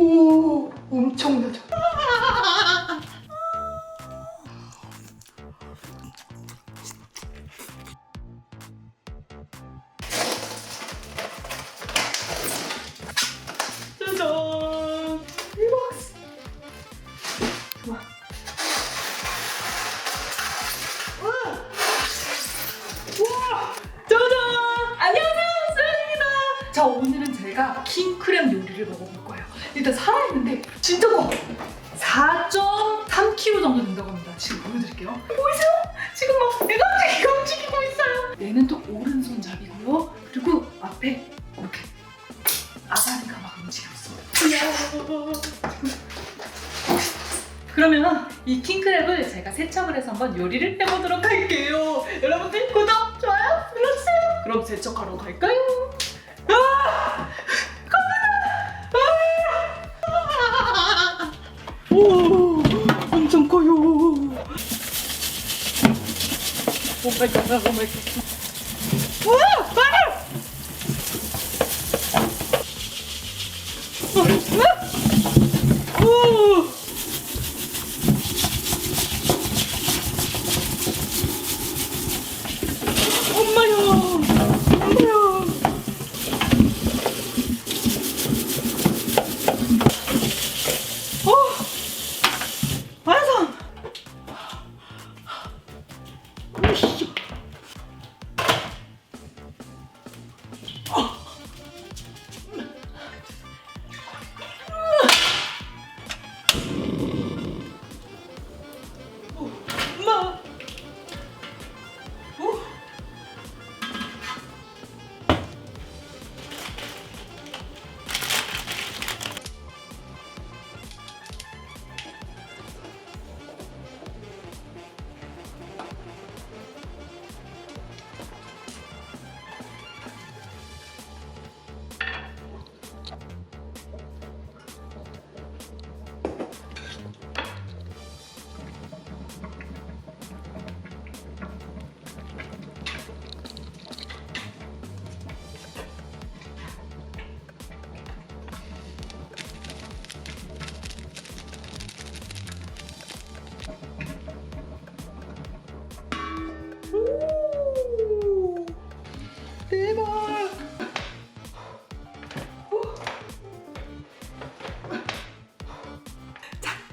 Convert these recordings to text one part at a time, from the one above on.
오 엄청나죠. 짜잔! 리박스! 와! 와! 짜잔! 안녕하세요, 수연입니다. 자, 오늘은 제가 킹크랩 요리를 먹어볼 거예요. 일단 살아있는데 진짜 커. 4.3kg 정도 된다고 합니다. 지금 보여드릴게요. 보이세요? 지금 막 내가 움직이고 있어요. 얘는 또 오른손잡이고요. 그리고 앞에 이렇게 아가리가 막 움직이고 있어요. 그러면 이 킹크랩을 제가 세척을 해서 한번 요리를 해보도록 할게요. 여러분들 구독, 좋아요 눌러주세요. 그럼 세척하러 갈까요? 오, 엄청 커요. 오 갓, 오 갓.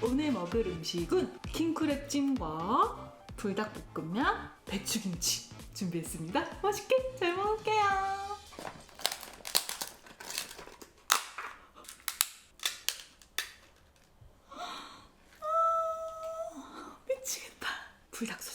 오늘 먹을 음식은 킹크랩 찜과 불닭볶음면, 배추김치 준비했습니다. 맛있게 잘 먹을게요. 아. 불닭 소스.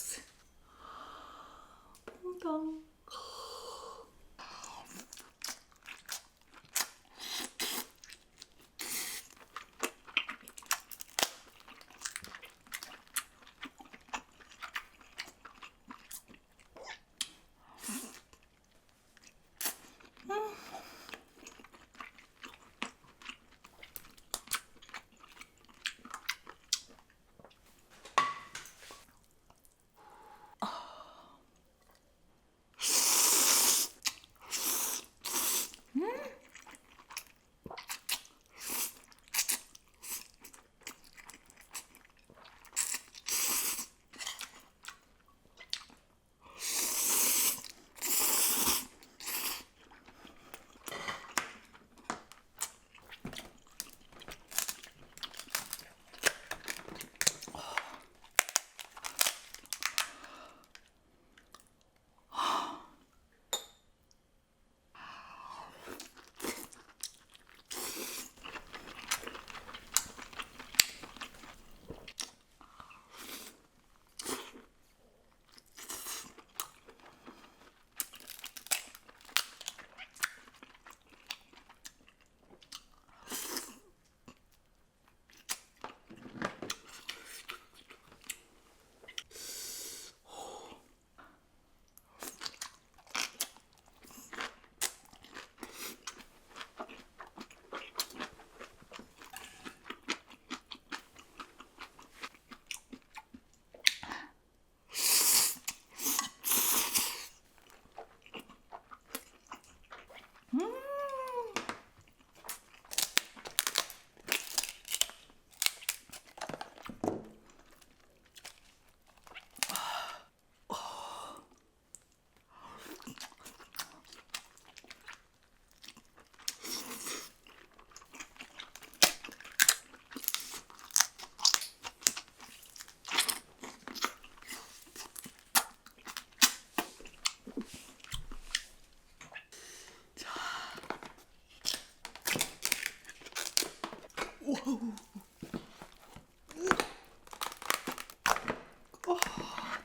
와,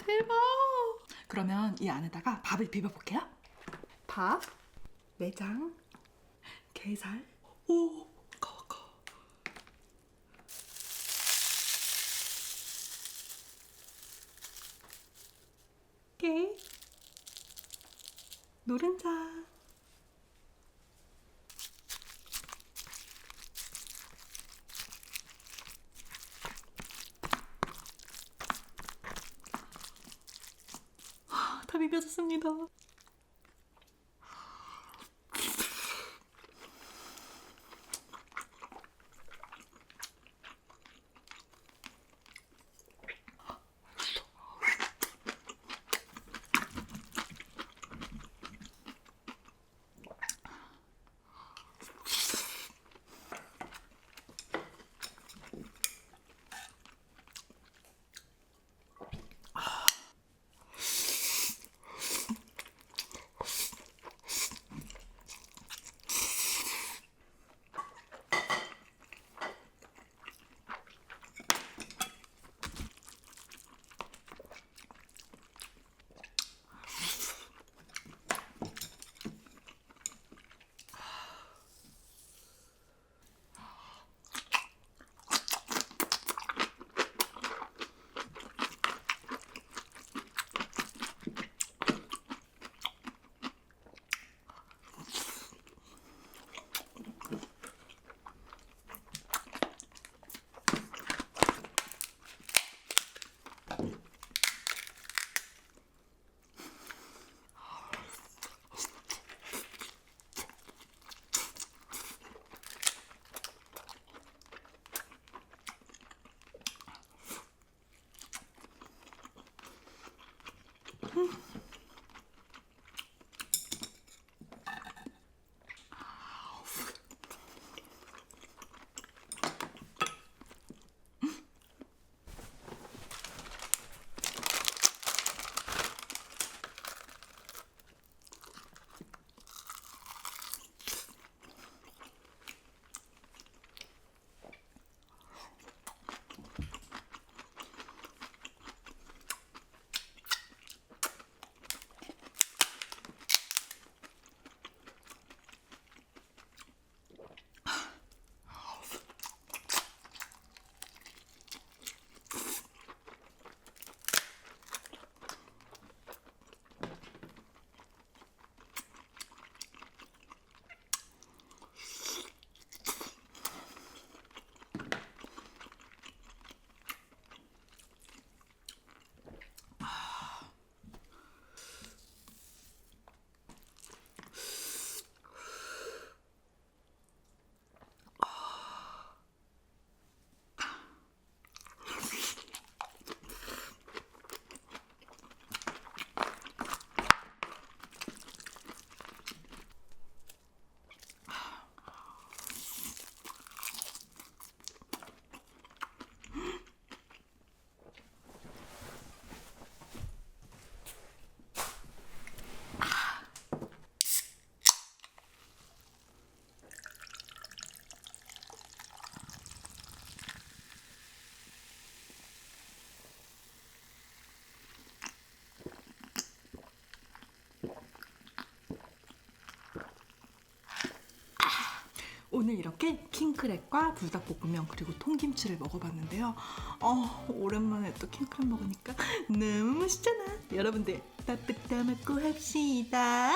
대박. 그러면 이 안에다가 밥을 비벼 볼게요. 밥, 내장, 게살. 오, 커커. 깨. 노른자. 다 비벼졌습니다. Mm-hmm. 오늘 이렇게 킹크랩과 불닭볶음면 그리고 통김치를 먹어봤는데요. 어, 오랜만에 또 킹크랩 먹으니까 너무 맛있잖아. 여러분들 따뜻 따먹고 합시다.